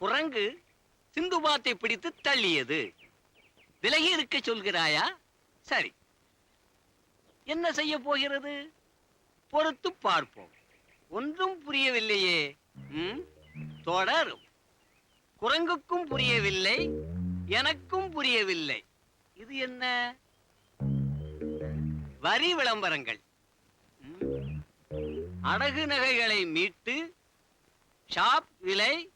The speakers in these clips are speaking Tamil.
குரங்கு சிந்துபாத்தை பிடித்து தள்ளியது. விலகி இருக்க சொல்கிறாயா? சரி. என்ன செய்ய போகிறது? பொறுத்து பார்ப்போம். ஒன்றும் புரியவில்லையே. தொடரும். குரங்குக்கும் புரியவில்லை எனக்கும் புரியவில்லை. இது என்ன? வரி விளம்பரங்கள். அடகு நகைகளை மீட்டு ஷாப் விலை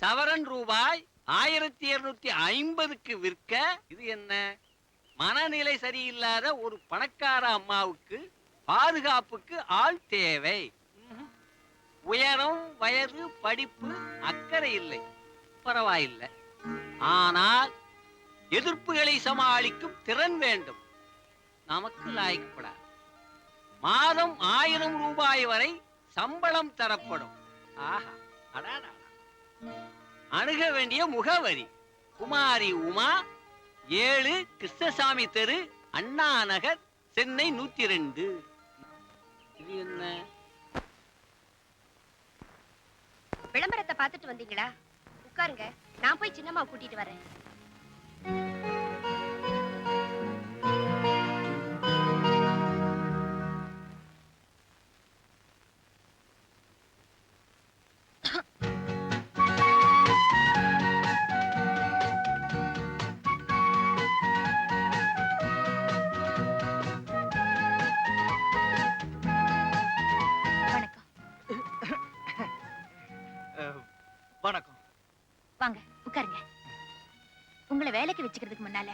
சவரன் ரூபாய் ஆயிரத்தி இருநூத்தி ஐம்பதுக்கு விற்க இது என்ன? மனநிலை சரியில்லாத ஒரு பணக்கார அம்மாவுக்கு பாதுகாப்புக்கு ஆள் தேவை. உயரம் வயது படிப்பு அக்கறை இல்லை. பரவாயில்லை. ஆனால் எதிர்ப்புகளை சமாளிக்கும் திறன் வேண்டும். நமக்கு லாய்க்கப்படாது மாதம் ஆயிரம் ரூபாய் வரை சம்பளம் தரப்படும். ஆஹா அடாடா. அணுக வேண்டிய முகவரி. குமாரி உமா ஏழு கிருஷ்ணசாமி தெரு அண்ணா நகர் சென்னை நூத்தி ரெண்டு. இது என்ன? விளம்பரத்தை பார்த்துட்டு வந்தீங்களா? உட்காருங்க. நான் போய் சின்னம்மா கூட்டிட்டு வரேன். உட்காருங்க. உங்களை வேலைக்கு வச்சுக்கிறதுக்கு முன்னால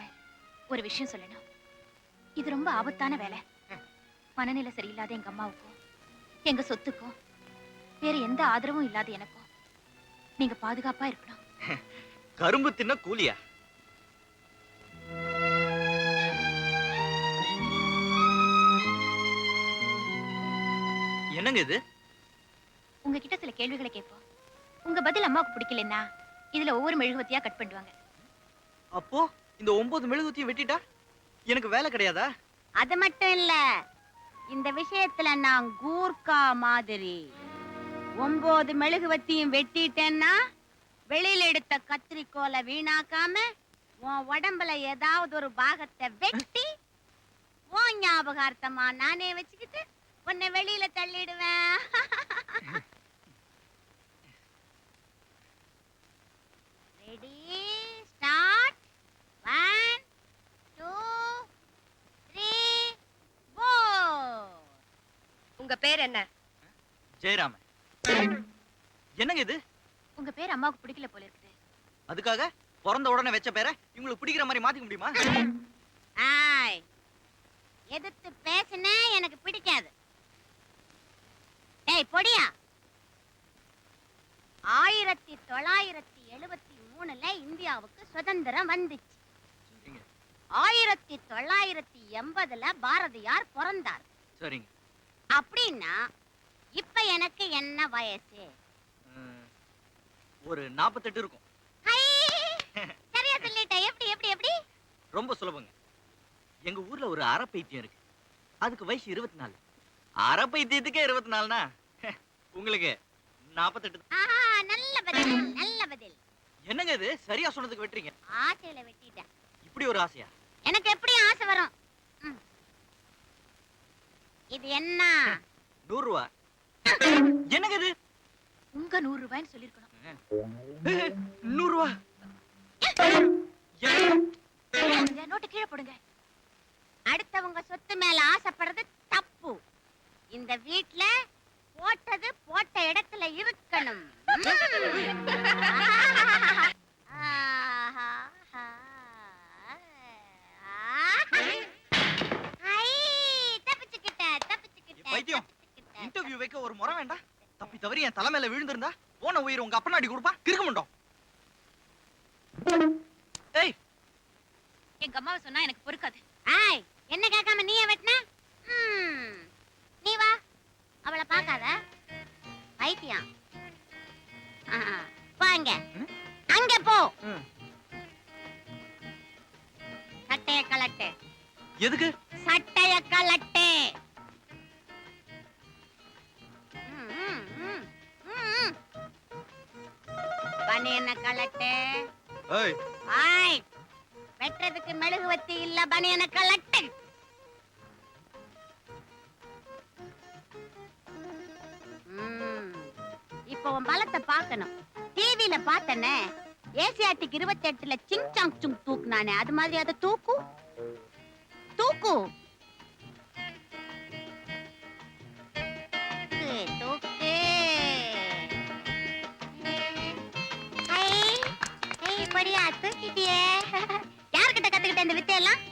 ஒரு விஷயம் சொல்லணும். இது ரொம்ப ஆபத்தான வேலை. மனநிலை சரியில்லாத எங்க அம்மாவுக்கும் எங்க சொத்துக்கும் வேற எந்த ஆதரவும் இல்லாத எனக்கும். நீங்க பாதுகாப்பா இருக்கணும். கரும்பு தின்ன கூலியா? என்னங்க இது? உங்ககிட்ட சில கேள்விகளை கேட்போம். உங்க பதில் அம்மாவுக்கு பிடிக்கலன்னா இதுல ஒவ்வொரு மெழுகுவத்தியா கட் பண்ணுவாங்க அப்போ இந்த ஒன்பது மெழுகுத்தியும் வெட்டிட்டா? எனக்கு வேலை கிடையாதா? அது மட்டும் இல்ல இந்த விஷயத்துல நான் கூர்க்கா மாதிரி ஒன்பது மெழுகுவத்தியும் வெட்டிட்டேன்னா வெளியில எடுத்த கத்திரிக்கோலை வீணாக்காம உன் உடம்புல ஏதாவது ஒரு பாகத்தை வெட்டி உன் ஞாபகார்த்தமா நானே வச்சுக்கிட்டு உன்னை வெளியில தள்ளிடுவேன். Ready start one two three four உங்க பேர் என்ன? ஜெயராமன். என்னங்க இது? உங்க பேர் அம்மாவுக்கு பிடிக்கல போல இருக்குது. அதுக்காக பிறந்த உடனே வச்ச பேரை இவங்களுக்கு பிடிக்கிற மாதிரி மாத்திக்க முடியுமா? ஆய் எதிர்த்து பேசுன எனக்கு பிடிக்காது. ஏய் பொடியா. ஆயிரத்தி தொள்ளாயிரத்தி எழுபத்தி மூணுல இந்தியாவுக்கு சுதந்திரம் வந்துச்சு. ஆயிரத்தி தொள்ளாயிரத்தி எண்பதுல பாரதியார் பிறந்தார். சரிங்க. அப்படின்னா இப்ப எனக்கு என்ன வயசு? ஒரு நாற்பத்தெட்டு இருக்கும்! சரியா சொல்லிட்ட எப்படி எப்படி எப்படி? ரொம்ப சுலபங்க. எங்க ஊர்ல ஒரு அரை பைத்தியம் இருக்கு. அதுக்கு வயசு இருபத்தி நாலு அரை பைத்தியத்துக்கே இருபத்தி நாலுனா உங்களுக்கு நாற்பத்தெட்டு ஆஹா நல்ல பதில் நல்ல பதில். என்னங்க இது? சரியா சொன்னதுக்கு வெட்டுறீங்க. ஆசையில வெட்டிட்டேன். இப்படி ஒரு ஆசையா? எனக்கு எப்படி ஆசை வரும். இது என்ன? நூறு ரூபா என்னங்க இது? உங்க நூறு ரூபாய்ன்னு சொல்லிருக்கணும் நூறு ரூபா நோட்டு கீழே போடுங்க. அடுத்தவங்க சொத்து மேல ஆசைப்படுறது தப்பு. இந்த வீட்ல போட்டது போட்ட இடத்துல இருக்கணும் ம். ஆஹா. ஐ, தப்பிச்சுக்கிட்டேன், தப்பிச்சுக்கிட்டேன், பைத்தியம். தப்பிச்சுக்கிட்டேன். இன்டர்வியூ வைக்க ஒரு முறை வேண்டாம் தப்பி தவறி என் தலை மேல விழுந்திருந்தா போன உயிர் உங்க அப்பனாடி கொடுப்பா கிறுக்க மாட்டோம் ஏய் எங்க அம்மாவை சொன்னா எனக்கு பொறுக்காது ஆய் என்ன கேட்காம நீயே வெட்டின நீ வா அவளை பார்க்காத. பைத்தியம். வாங்க? அங்க. போ. சட்டைய கலட்டு. எதுக்கு? சட்டைய கலட்டு. பனியனை கலட்டு. வெட்டுறதுக்கு மெழுகு வத்தி இல்ல பனியனை கலட்டு. உன் பலத்தை பார்க்கணும். டிவில பார்த்தனே ஏசியாட்டிக்கு இருபத்தி எட்டுல சிங் சாங் சுங் தூக்குனானே அது மாதிரி அதை தூக்கு. தூக்கு தூக்கு, தூக்கிட்டியே. யார்கிட்ட கத்துக்கிட்ட இந்த வித்தையெல்லாம்?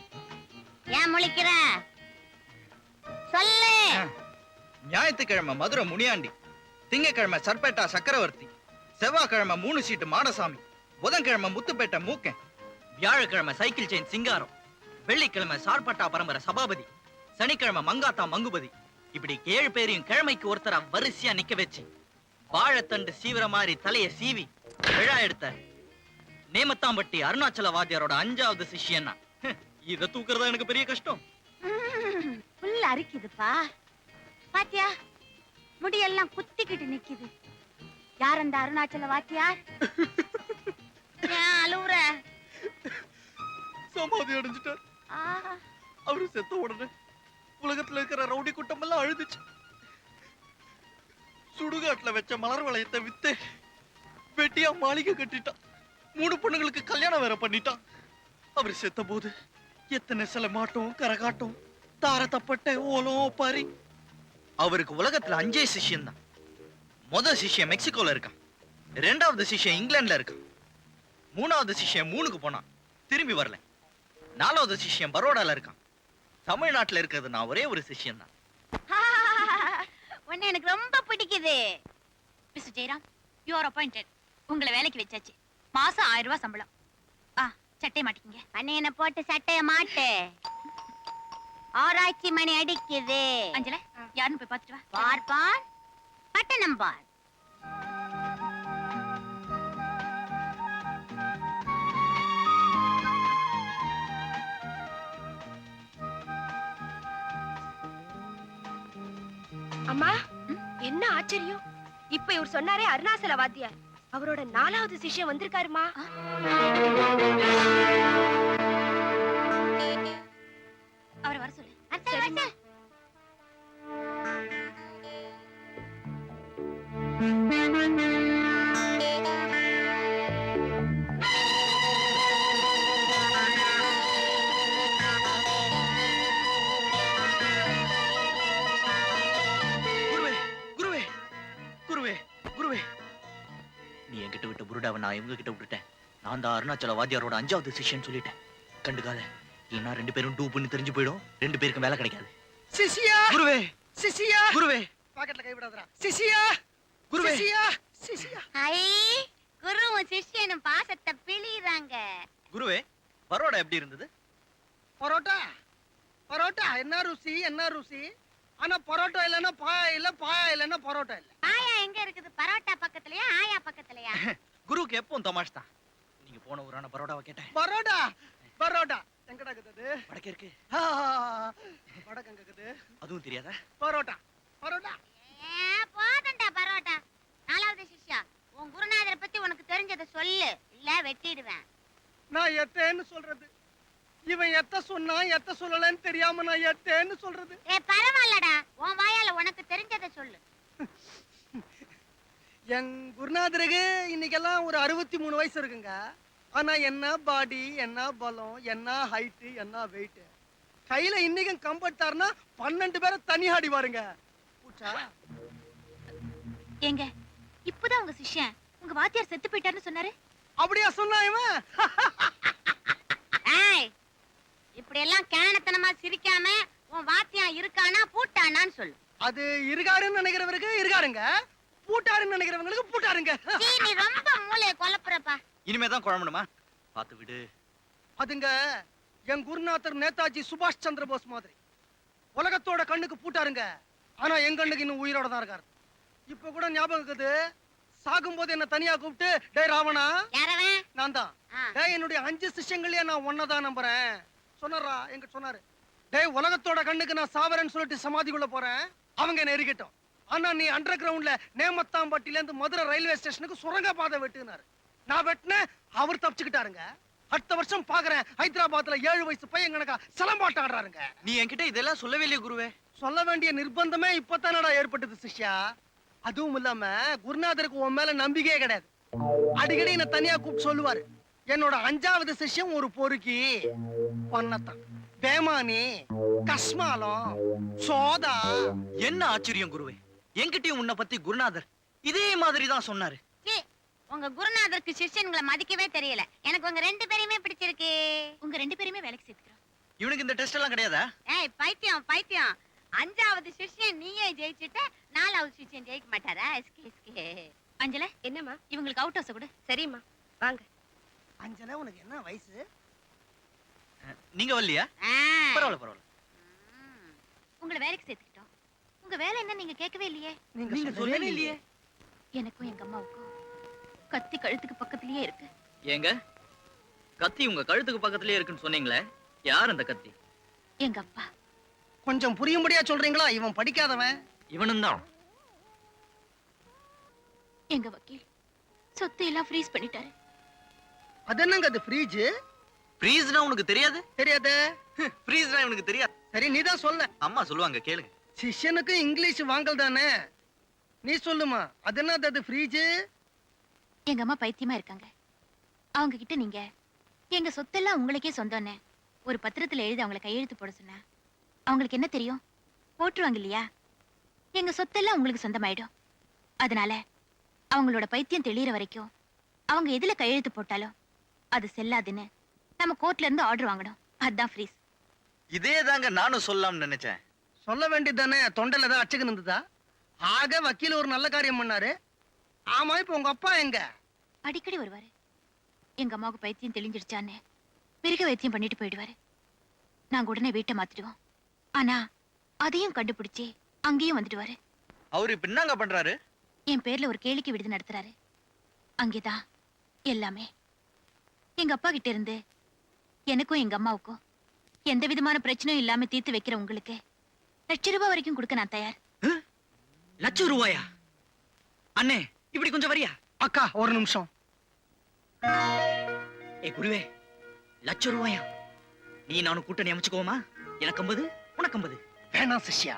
ஏன் முழிக்கிற? சொல்லு. ஞாயிற்றுக்கிழமை மதுரை முனியாண்டி. திங்கக்கிழமை சர்பேட்டா சக்கரவர்த்தி செவ்வாய்க்கிழமை மூணு சீட்டு மாடசாமி புதன்கிழமை முத்துப்பேட்டை மூக்கன் வியாழக்கிழமை சைக்கிள் செயின் சிங்காரம் வெள்ளிக்கிழமை சார்பட்டா பரம்பரை சபாபதி சனிக்கிழமை மங்காத்தா மங்குபதி. இப்படி ஏழு பேரையும் கிழமைக்கு ஒருத்தரா வரிசையா நிக்க வச்சு வாழைத்தண்டு சீவிர மாதிரி தலைய சீவி விழா எடுத்த நேமத்தாம்பட்டி அருணாச்சல வாத்தியாரோட அஞ்சாவது சிஷியன்னா. இத தூக்குறதா எனக்கு பெரிய கஷ்டம். அரிக்குதுப்பா. பாத்தியா? முடியெல்லாம் குத்திக்கிட்டு நிக்குது. யார் அந்த அருணாச்சல வாத்தியார்? ஏன் அழுவுற? சமாதி அடைஞ்சிட்டார். ஆஹா, அவரு செத்த உடனே உலகத்துல இருக்கிற ரவுடி கூட்டம் எல்லாம் அழுதுச்சு. சுடுகாட்டுல வச்ச மலர் வளையத்தை வித்து வெட்டியா மாளிகை கட்டிட்டான். மூணு பொண்ணுங்களுக்கு கல்யாணம் வேற பண்ணிட்டான். அவர் செத்த போது எத்தனை சில மாட்டம் கரகாட்டம் தார தப்பட்டை ஓலம் பாரி அவருக்கு உலகத்துல அஞ்சே சிஷ்யன் தான் முதல் சிஷ்யன் மெக்சிகோல இருக்கான். ரெண்டாவது சிஷ்யன் இங்கிலாந்துல இருக்கான். மூணாவது சிஷ்யன் மூணுக்கு போனான். திரும்பி வரல. நாலாவது சிஷ்யன் பரோடால இருக்கான். தமிழ்நாட்டுல இருக்கிறது நான் ஒரே ஒரு சிஷ்யன் தான் உன்னை எனக்கு ரொம்ப பிடிக்குது. Mister Jayaram you are appointed உங்களை வேலைக்கு வச்சாச்சு. மாசம் ஆயிரம் ரூபாய் சம்பளம். ஆ சட்டை மாட்டிக்கிங்க. பனியனை போட்டு சட்டைய மாட்டு. ஆராய்ச்சி மணி அடிக்குது. அஞ்சல யாருன்னு போய் பார்த்துட்டு வா. பார் பார் பட்டணம் பார். அம்மா என்ன ஆச்சரியம்? இப்ப இவர் சொன்னாரே அருணாசல வாத்தியார் அவரோட நாலாவது சிஷ்யம் வந்திருக்காருமா? நான் இவங்க கிட்ட விட்டுட்டேன். நான் தான் அருணாச்சல வாத்தியாரோட அஞ்சாவது சிஷ்யன் சொல்லிட்டேன். கண்டுக்காத. இல்லைன்னா ரெண்டு பேரும் டூ பண்ணி தெரிஞ்சு போயிடும். ரெண்டு பேருக்கும் வேலை கிடைக்காது. சிசியா குருவே! சிசியா குருவே! பாக்கெட்ல கை விடாதடா. சிசியா குருவே! சிசியா சிசியா ஐ குருவும் சிஷ்யனும் பாசத்தை பிழிறாங்க குருவே பரோடா எப்படி இருந்தது? பரோட்டா! பரோட்டா! என்ன ருசி என்ன ருசி? ஆனா பரோட்டா இல்லைன்னா பாயா இல்ல பாயா இல்லைன்னா பரோட்டா இல்ல. ஆயா எங்க இருக்குது? பரோட்டா பக்கத்துலயா ஆயா பக்கத்துலயா? குருவுக்கு எப்பவும் தமாஷ் தான். நீங்க போன ஊரான பரோடாவை கேட்டேன். பரோட்டா பரோட்டா எங்கடா இருக்குது அது? வடக்கே இருக்கு. வடக்கு எங்க இருக்குது அதுவும் தெரியாதா? பரோட்டா பரோட்டா ஏ, போதும்டா பரோட்டா நாலாவது சிஷ்யா உன் குருநாதரை பத்தி உனக்கு தெரிஞ்சதை சொல்லு. இல்ல வெட்டிடுவேன். நான் எத்தேன்னு சொல்றது? இவன் எத்த சொன்னா எத்த சொல்லலன்னு தெரியாம நான் எத்தேன்னு சொல்றது? ஏ பரவாயில்லடா. உன் வாயால உனக்கு தெரிஞ்சதை சொல்லு. என் குருநாதருக்கு இன்னைக்கெல்லாம் ஒரு அறுபத்தி மூணு வயசு இருக்குங்க. ஆனா என்ன பாடி என்ன பலம் என்ன ஹைட்டு என்ன வெயிட் கையில இன்னைக்கும் கம்பட்டாருன்னா பன்னெண்டு பேரை தனி ஆடி வாருங்க பூச்சா? ஏங்க இப்பதான் உங்க சிஷ்யன் உங்க வாத்தியார் செத்து போயிட்டாருன்னு சொன்னாரு? அப்படியா சொன்னா இவன்? ஏய் இப்படி எல்லாம் கேனத்தனமா சிரிக்காம உன் வாத்தியம் இருக்கானா பூட்டானான்னு சொல்லு. அது இருகாருன்னு நினைக்கிறவருக்கு இருகாருங்க பூட்டாருன்னு நினைக்கிறவங்களுக்கு பூட்டாருங்க. சீ, நீ ரொம்ப மூளைய குழப்புறப்பா. இனிமே தான் குழம்பணுமா? பார்த்து விடு. அதுங்க என் குருநாதர் நேதாஜி சுபாஷ் சந்திர போஸ் மாதிரி. உலகத்தோட கண்ணுக்கு பூட்டாருங்க. ஆனா என் கண்ணுக்கு இன்னும் உயிரோட தான் இருக்காரு. இப்ப கூட ஞாபகம் இருக்குது. சாகும்போது என்ன தனியா கூப்பிட்டு டேய் ராவணா. யாரவன்? நான் தான். ஆ. டேய் என்னுடைய அஞ்சு சிஷ்யங்களையே நான் ஒன்னதான் நம்புறேன். சொன்னாரா? எங்க சொன்னாரு. டேய் உலகத்தோட கண்ணுக்கு நான் சாவரேன்னு சொல்லிட்டு சமாதிக்குள்ள போறேன். அவங்க என்ன எரிக்கட்டும். ஆனா நீ அண்டர் கிரவுண்ட்ல நேமத்தாம்பட்டில இருந்து மதுரை ரயில்வே ஸ்டேஷனுக்கு சுரங்க பாதை வெட்டுனாரு. நான் வெட்டினேன் அவர் தப்பிச்சுக்கிட்டாருங்க. அடுத்த வருஷம் பாக்குறேன் ஹைதராபாத்ல ஏழு வயசு பையன் கணக்கா சிலம்பாட்டம் ஆடுறாருங்க. நீ என்கிட்ட இதெல்லாம் சொல்லவே இல்லையே குருவே. சொல்ல வேண்டிய நிர்பந்தமே இப்பதானடா ஏற்பட்டது சிஷ்யா. அதுவும் இல்லாம குருநாதருக்கு உன் மேல நம்பிக்கையே கிடையாது. அடிக்கடி என்ன தனியா கூப்பிட்டு சொல்லுவாரு. என்னோட அஞ்சாவது சிஷ்யம் ஒரு பொறுக்கி. பொன்னத்தான். பேமானி கஸ்மாலம் சோதா. என்ன ஆச்சரியம் குருவே? என்கிட்டயும் உன்னை பத்தி குருநாதர் இதே மாதிரி தான் சொன்னாரு உங்க குருநாதருக்கு சிஷ்யன்களை மதிக்கவே தெரியல. எனக்கு உங்க ரெண்டு பேரையுமே பிடிச்சிருக்கு. உங்க ரெண்டு பேருமே வேலைக்கு சேர்த்துக்கிறோம். இவனுக்கு இந்த டெஸ்ட் எல்லாம் கிடையாதா? ஏய் பைத்தியம் பைத்தியம். அஞ்சாவது சிஷ்யன் நீயே ஜெயிச்சுட்ட நாலாவது சிஷ்யன் ஜெயிக்க மாட்டாரா? SK SK. அஞ்சல என்னம்மா? இவங்களுக்கு அவுட் ஹவுஸ் கொடு. சரிம்மா வாங்க. அஞ்சல உனக்கு என்ன வயசு? நீங்க வரலையா. பரவாயில்ல பரவாயில்ல. உங்களை வேலைக்கு சேர்த்துக்கிட்டோம் உங்க வேலை என்ன நீங்க கேட்கவே இல்லையே? நீங்க சொல்லவே இல்லையே. எனக்கும் எங்க அம்மாவுக்கும் கத்தி கழுத்துக்கு பக்கத்துலயே இருக்கு. ஏங்க? கத்தி உங்க கழுத்துக்கு பக்கத்துலயே இருக்குன்னு சொன்னீங்களே. யார் அந்த கத்தி? எங்க அப்பா. கொஞ்சம் புரியும்படியா சொல்றீங்களா? இவன் படிக்காதவன். இவனும் தான் எங்க வக்கீல் சொத்து எல்லாம் ஃப்ரீஸ் பண்ணிட்டாரு. அது என்னங்க அது ஃப்ரீஜ் ஃப்ரீஸ்னா உனக்கு தெரியாது? தெரியாதே. ஃப்ரீஸ்னா இவனுக்கு தெரியாது. சரி நீதான் சொல்ல. அம்மா சொல்லுவாங்க கேளுங்க. சிஷ்யனுக்கு இங்கிலீஷ் வாங்கல் தானே நீ சொல்லுமா அது என்னது அது ஃப்ரீஜ்? எங்க அம்மா பைத்தியமா இருக்காங்க. அவங்க கிட்ட நீங்க எங்க சொத்தெல்லாம் உங்களுக்கே சொந்தம்னு ஒரு பத்திரத்துல எழுதி அவங்கள கையெழுத்து போட சொன்னா அவங்களுக்கு என்ன தெரியும்? போட்டுருவாங்க இல்லையா? எங்க சொத்தெல்லாம் உங்களுக்கு சொந்தமாயிடும். அதனால அவங்களோட பைத்தியம் தெளியற வரைக்கும் அவங்க எதுல கையெழுத்து போட்டாலும் அது செல்லாதுன்னு நம்ம கோர்ட்ல இருந்து ஆர்டர் வாங்கணும். அதுதான் ஃப்ரீஸ் இதே தாங்க நானும் சொல்லலாம்னு நினைச்சேன். சொல்ல வேண்டியது தானே தொண்டையில தான் அச்சுக்கு இருந்ததா ஆக வக்கீல் ஒரு நல்ல காரியம் பண்ணாரு. ஆமா இப்ப உங்க அப்பா எங்க? அடிக்கடி வருவாரு. எங்க அம்மாவுக்கு பைத்தியம் தெளிஞ்சிடுச்சான்னு. மிருக வைத்தியம் பண்ணிட்டு போயிடுவாரு. நாங்க உடனே வீட்டை மாத்திடுவோம். ஆனா அதையும் கண்டுபிடிச்சு அங்கேயும் வந்துடுவாரு. அவரு இப்ப என்னங்க பண்றாரு? என் பேர்ல ஒரு கேளிக்கை விடுதி நடத்துறாரு. அங்கேதான் எல்லாமே. எங்க அப்பா கிட்ட இருந்து எனக்கும் எங்க அம்மாவுக்கும் எந்த விதமான பிரச்சனையும் இல்லாம தீர்த்து வைக்கிற உங்களுக்கு லட்ச ரூபாய் வரைக்கும் கொடுக்க நான் தயார். லட்சம் ரூபாயா? அண்ணே இப்படி கொஞ்சம் வரியா? அக்கா ஒரு நிமிஷம். ஏ குருவே லட்சம் ரூபாயா? நீ நானும் கூட்டணி அமைச்சுக்கோமா எனக்கு ஐம்பது உனக்கு ஐம்பது. வேணாம் சிஷ்யா.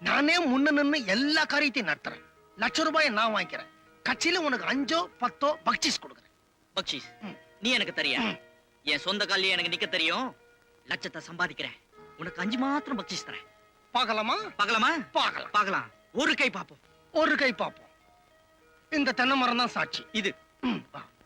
நானே முன்ன நின்னு எல்லா காரியத்தையும் நடத்துறேன். லட்ச ரூபாயை நான் வாங்கிக்கிறேன். கட்சியில உனக்கு அஞ்சோ பத்தோ பக்சிஸ் கொடுக்குறேன். பக்ஷீஸ்? ம். நீ எனக்கு தரியா. என் சொந்த காலிலே எனக்கு நிக்க தெரியும். லட்சத்தை சம்பாதிக்கிறேன். உனக்கு அஞ்சு மாத்திரம் பக்ஷீஸ் தரேன். பார்க்கலாமா பார்க்கலாமா பார்க்கலாம் பார்க்கலாம் ஒரு கை பாப்போம். ஒரு கை பார்ப்போம் இந்த தென்னை மரம் தான் சாட்சி. இது. ம், வா.